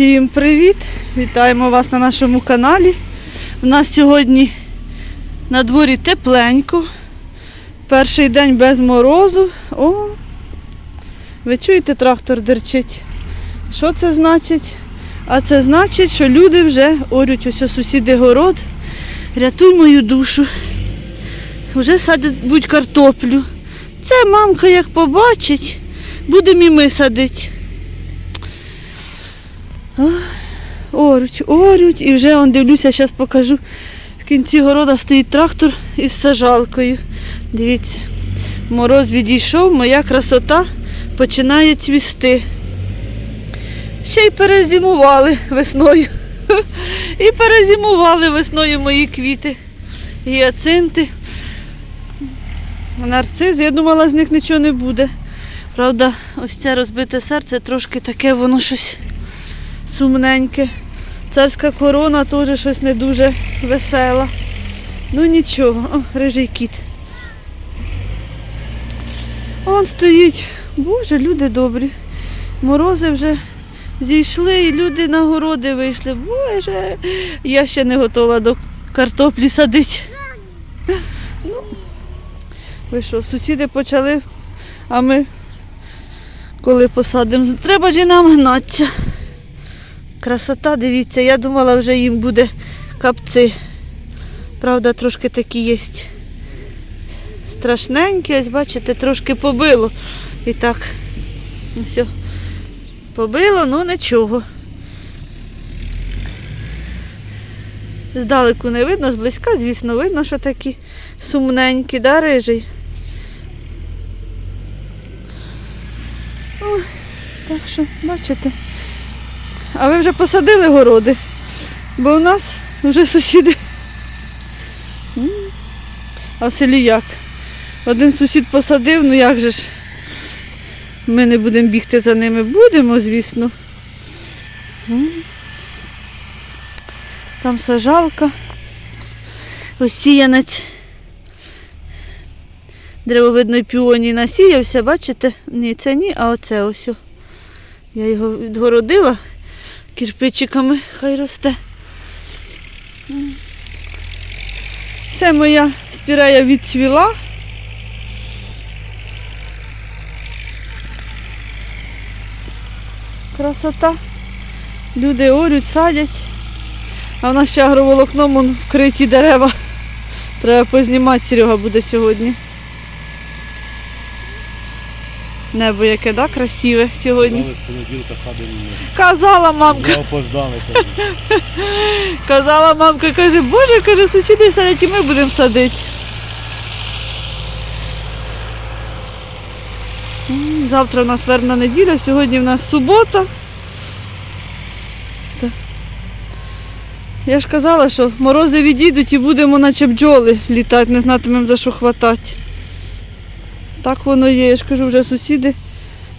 Всім привіт! Вітаємо вас на нашому каналі. У нас сьогодні на дворі тепленько. Перший день без морозу. О, ви чуєте, трактор дерчить. Що це значить? А це значить, що люди вже орють ось сусіди город. Рятуй мою душу. Вже садять будь картоплю. Це мамка як побачить, будемо і ми садити. Орють, орють, і вже он дивлюся, зараз покажу. В кінці города стоїть трактор із сажалкою. Дивіться, мороз відійшов, моя красота починає цвісти. Ще й перезимували весною. І перезимували весною мої квіти. Гіацинти. Нарцизи, я думала, з них нічого не буде. Правда, ось це розбите серце трошки таке, воно щось сумненьке. Царська корона теж щось не дуже весела. Ну нічого, о, рижий кіт. Он стоїть. Боже, люди добрі. Морози вже зійшли і люди на городи вийшли. Боже, я ще не готова до картоплі садити. Ну, ви що, сусіди почали, а ми коли посадимо, треба ж і нам гнатися. Красота, дивіться, я думала, вже їм буде капці. Правда, трошки такі є страшненькі, ось бачите, трошки побило. І так, все. Побило, ну нічого. Здалеку не видно, зблизька, звісно, видно, що такі сумненькі, да, рижий? Ой, так що, бачите. А ви вже посадили городи? Бо у нас вже сусіди. А в селі як? Один сусід посадив, ну як же ж? Ми не будемо бігти за ними, будемо, звісно. Там сажалка. Ось сіянець. Древовидної піонії насіявся, бачите? Ні, це ні, а оце ось. Я його відгородила кирпичиками, хай росте. Це моя спірея відцвіла. Красота. Люди орють, садять. А в нас ще агроволокном вкриті дерева. Треба познімати, Серега буде сьогодні. Небо яке, да, красиве сьогодні. Казали, з понеділка садимо. Казала мамка. Вже опоздали. Казала мамка, каже, боже, каже, сусіди садять і ми будемо садити. Завтра в нас вербна неділя, сьогодні в нас субота. Я ж казала, що морози відійдуть і будемо наче бджоли літати, не знатимемо за що хватати. Так воно є, я ж кажу, вже сусіди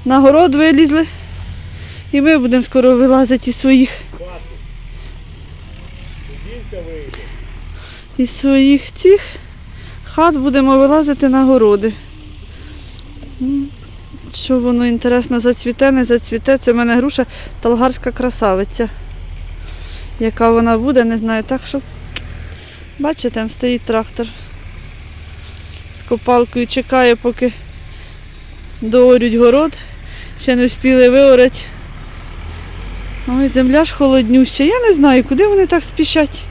на город вилізли. І ми будемо скоро вилазити із своїх із своїх цих хат будемо вилазити на городи. Що воно інтересно зацвіте, не зацвіте. Це в мене груша талгарська красавиця. Яка вона буде, не знаю. Так що, бачите, там стоїть трактор копалкою, чекає, поки доорють город. Ще не встигли виорати. Ой, земля ж холоднюща. Я не знаю, куди вони так спішать.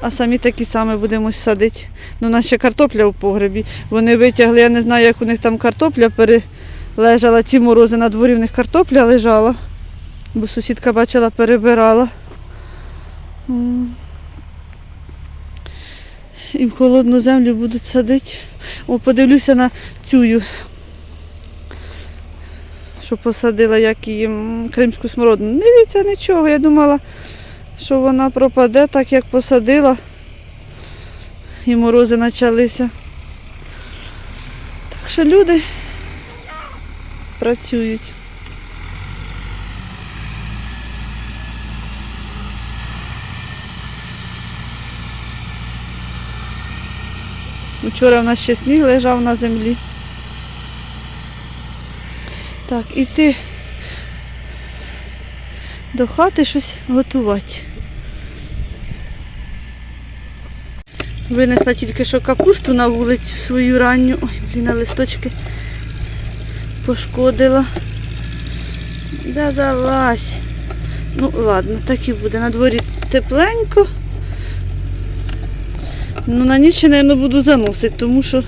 А самі такі самі будемо садити. Ну, у нас ще картопля в погребі. Вони витягли, я не знаю, як у них там картопля перележала. Ці морози на дворі в них картопля лежала. Бо сусідка бачила, перебирала. І в холодну землю будуть садити. О, подивлюся на цю, що посадила, як її кримську смородину. Не дивіться нічого. Я думала, що вона пропаде так, як посадила. І морози почалися. Так що люди працюють. Вчора в нас ще сніг лежав на землі. Так, іти до хати щось готувати. Винесла тільки що капусту на вулицю свою ранню. Ой, блін, а листочки пошкодила. Да залазь. Ну, ладно, так і буде. На дворі тепленько. Ну, на ніч, мабуть, буду заносити, тому що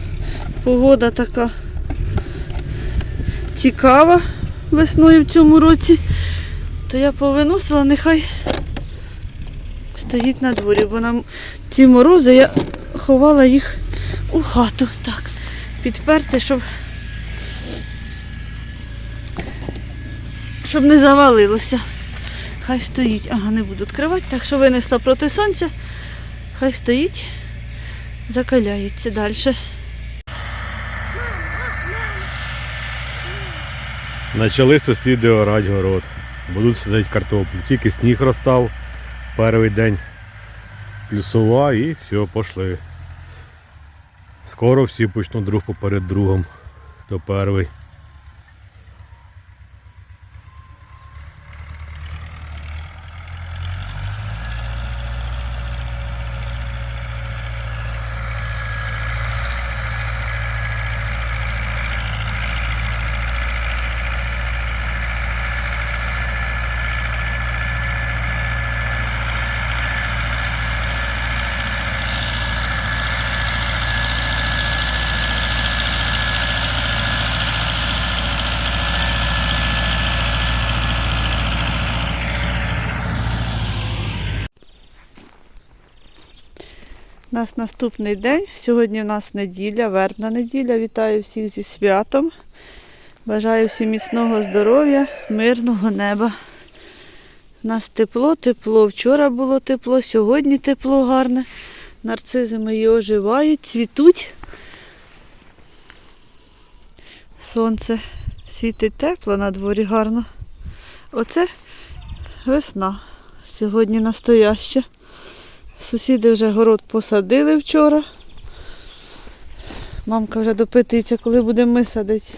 погода така цікава весною в цьому році. То я повиносила, нехай стоїть на дворі, бо на ці морози я ховала їх у хату. Так, підперти, щоб, щоб не завалилося. Хай стоїть. Ага, не буду відкривати, так що винесла проти сонця. Хай стоїть, закаляється далі. Почали сусіди орати город. Будуть сидіти картоплю. Тільки сніг розстав перший день. Плюсова і все, пішли. Скоро всі почнуть друг поперед другом. То перший. У нас наступний день. Сьогодні в нас неділя, вербна неділя. Вітаю всіх зі святом. Бажаю всім міцного здоров'я, мирного неба. У нас тепло, тепло. Вчора було тепло, сьогодні тепло гарне. Нарцизи мої оживають, цвітуть. Сонце світить тепло на дворі гарно. Оце весна. Сьогодні настояща. Сусіди вже город посадили вчора. Мамка вже допитується, коли будемо ми садити.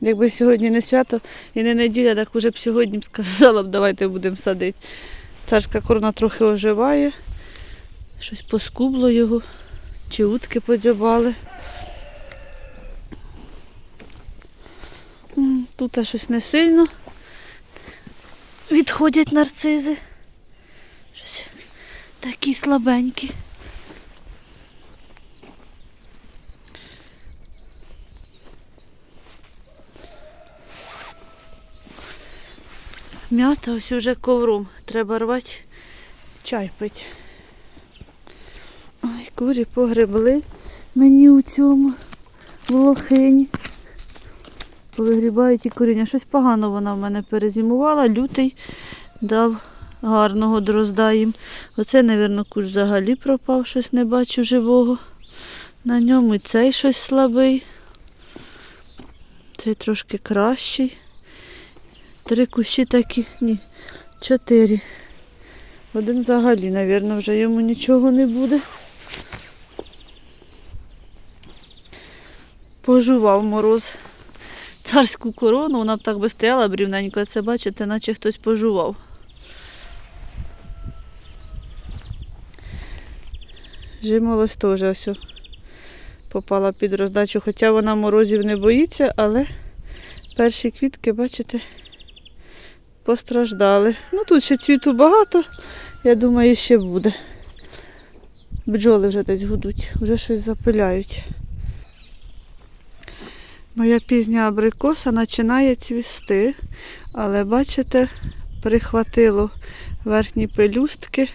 Якби сьогодні не свято і не неділя, так уже б сьогодні сказала б, давайте будемо садити. Царська корона трохи оживає. Щось поскубло його, чи утки подзьобали. Тут щось не сильно відходять нарцизи. Такі слабенькі. М'ята ось уже ковром. Треба рвати, чай пити. Ой, курі погребли мені у цьому в лохині. Повигрібають і коріння. Щось погано вона в мене перезимувала, лютий дав гарного дрозда їм. Оце, мабуть, куш взагалі пропав, щось не бачу живого. На ньому і цей щось слабий. Цей трошки кращий. Три кущі такі, ні, чотири. Один взагалі, мабуть, вже йому нічого не буде. Пожував мороз царську корону, вона б так би стояла брівненько, це бачите, наче хтось пожував. Жимолось теж ось попала під роздачу, хоча вона морозів не боїться, але перші квітки, бачите, постраждали. Ну тут ще цвіту багато, я думаю, ще буде. Бджоли вже десь гудуть, вже щось запиляють. Моя пізня абрикоса починає цвісти, але бачите, прихватило верхні пелюстки.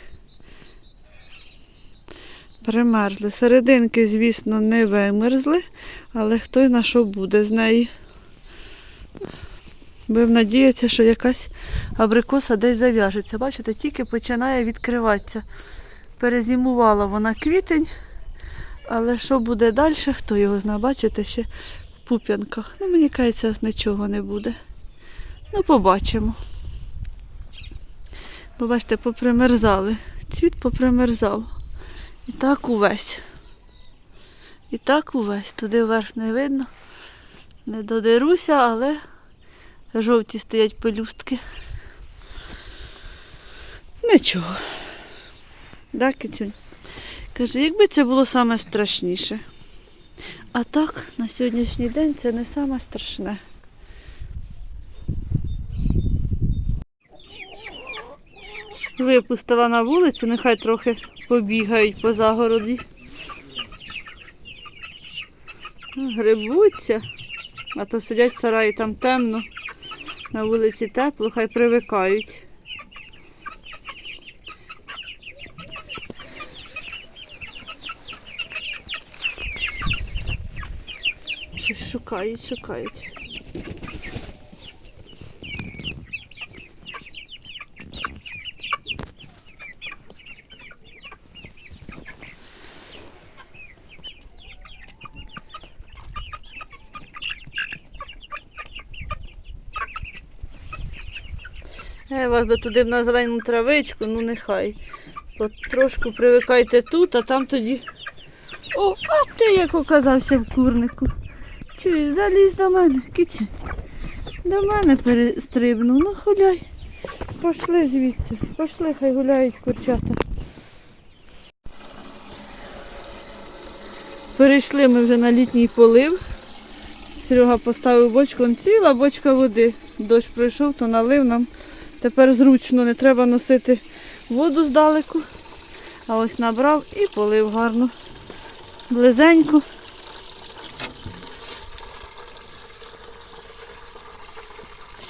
Примерзли. Серединки, звісно, не вимерзли, але хто й на що буде з неї. Будемо надіятися, що якась абрикоса десь зав'яжеться. Бачите, тільки починає відкриватися. Перезимувала вона квітень, але що буде далі, хто його знає, бачите, ще в пуп'янках. Ну, мені кажеться, нічого не буде. Ну, побачимо. Бо бачите, попримерзали. Цвіт попримерзав. І так увесь. І так увесь. Туди вверх не видно. Не додеруся, але Жовті стоять пелюстки. Нічого. Да, Китюнь? Каже, якби це було саме страшніше. А так, на сьогоднішній день це не саме. Випустила на вулицю, нехай трохи побігають по загороді. Грибуться, а то сидять в сараї там темно, на вулиці тепло, хай привикають. Щось шукають, шукають. Е, вас би туди б на зелену травичку, ну нехай. Потрошку привикайте тут, а там тоді. О, а ти як оказався в курнику. Чуєш, залізь до мене, киці. До мене перестрибнув, ну гуляй. Пошли звідси, пошли, хай гуляють курчата. Перейшли ми вже на літній полив. Серега поставив бочку, он ціла бочка води. Дощ пройшов, то налив нам. Тепер зручно, не треба носити воду здалеку. А ось набрав і полив гарно. Близенько.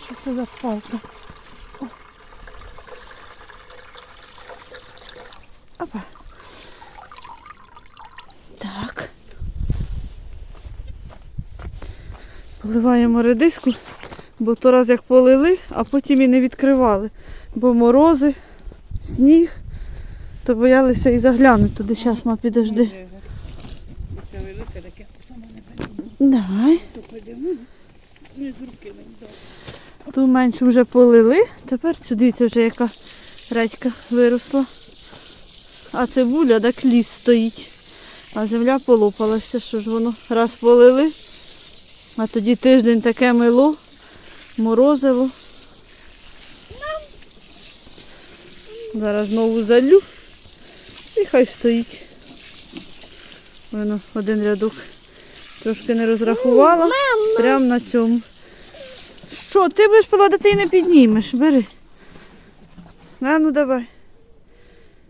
Що це за палка? О. Опа. Так. Поливаємо редиску, бо то раз як полили, а потім і не відкривали. Бо морози, сніг, то боялися і заглянути туди. Зараз, ма, підожди. Це велике таке саме не. Давай. Ту меншу вже полили. Тепер сюди це вже яка редька виросла. А цибуля, так ліс стоїть. А земля полопалася, що ж воно раз полили. А тоді тиждень таке мило, морозиво. Зараз знову залю і хай стоїть. Воно один рядок трошки не розрахувала. Прямо на цьому. Що, ти будеш поладити і не піднімеш, бери. А ну давай.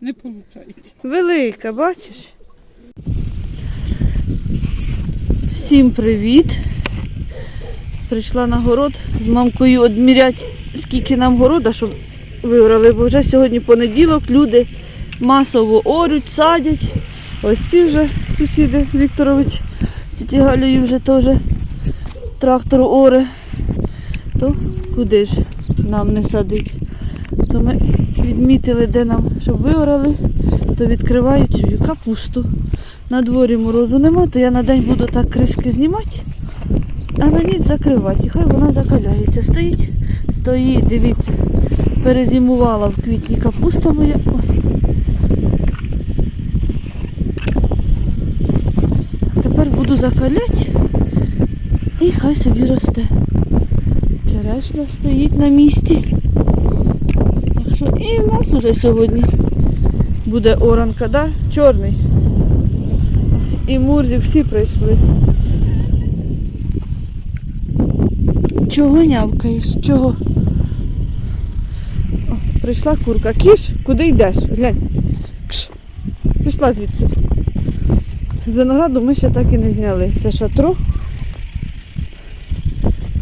Не виходить. Велика, бачиш? Всім привіт. Прийшла на город з мамкою одміряти, скільки нам города, щоб виорали, бо вже сьогодні понеділок, люди масово орють, садять. Ось ці вже сусіди Вікторович тіті Галею вже теж трактор оре. То куди ж нам не садить? То ми відмітили, де нам, щоб виорали, то відкривають цю капусту. На дворі морозу нема, то я на день буду так кришки знімати, а на ніч закривати. Хай вона закаляється. Стоїть, стоїть, дивіться. Перезимувала в квітні капуста моя. Тепер буду закаляти і хай собі росте. Черешня стоїть на місці. Так що і в нас уже сьогодні буде оранка, да? Чорний. І Мурзик всі прийшли. Чого нявкаєш? Чого? О, прийшла курка. Кіш, куди йдеш? Глянь. Кш. Пішла звідси. З винограду ми ще так і не зняли. Це шатро.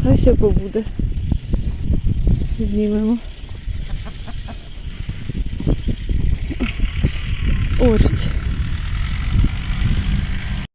Хай ще побуде. Знімемо. Орить.